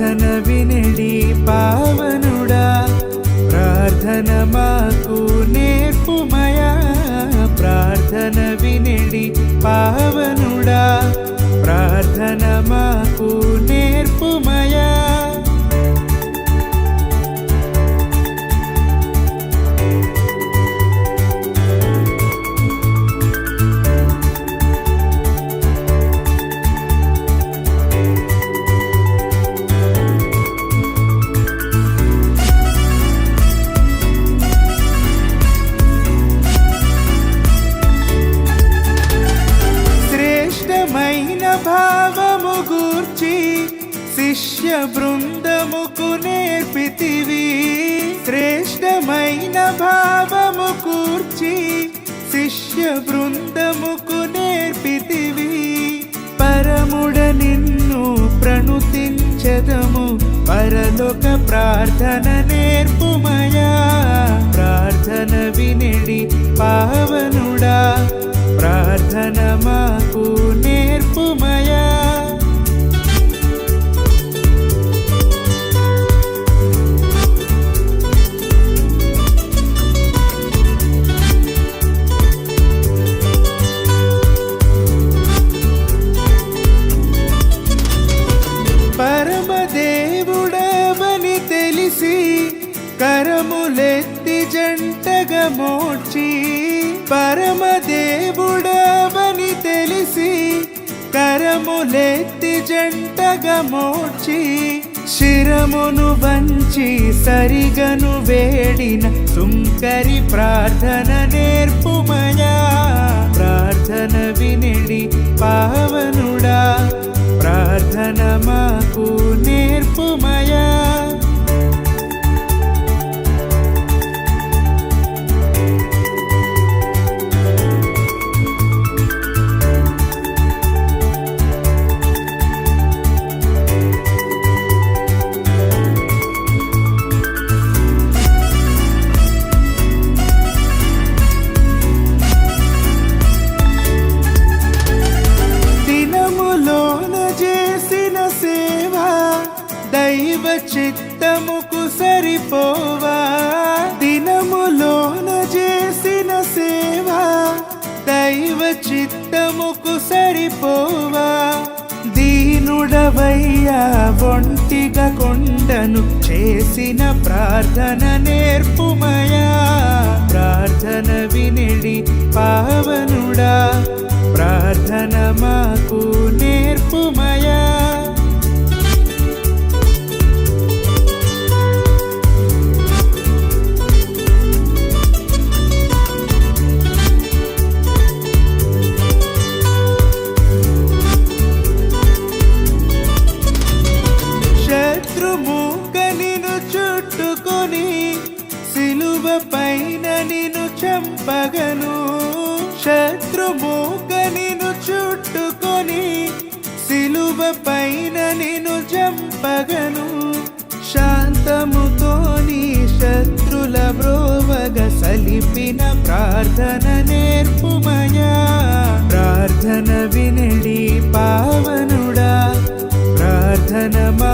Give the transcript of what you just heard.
ప్రార్థన వినడి పావనుడా ప్రార్థన మాకు శిష్య బృందముకు నేర్పితివి శ్రేష్టమైన భావము కూర్చి శిష్య బృందముకు నేర్పితివి. పరముడ నిన్ను ప్రణుతించదము పరలోక ప్రార్థన నేర్పుమయా. ప్రార్థన వినిడి పావనుడా ప్రార్థన మాకు కరములెత్తి మోడ్చి పరమదేవుడవని తెలిసి కరములెత్తి జంటగా మోడ్చి శిరమును వంచి సరిగను వేడిన తుంకరి ప్రార్థన నేర్పుమయా? ప్రార్థన వినిడి పావనుడా ప్రార్థన మాకు నేర్పుమయా? చిత్తముకు సరిపోవా? దినములోన చేసిన సేవ దైవ చిత్తముకు సరిపోవా? దీనుడవయ్యా ఒంటిగా కొండను చేసిన ప్రార్థన నేర్పుమయా? ప్రార్థన వినిడి పావనుడా ప్రార్థనమా? సిలువ పైన నిన్ను చంపగను. శత్రుమూక నిన్ను చుట్టుకొని సిలువ పైన నిన్ను చంపగను. శాంతముతోని శత్రుల బ్రోవగ సలిపిన ప్రార్థన నేర్పుమయా. ప్రార్థన వినడి పావనుడా. ప్రార్థన మా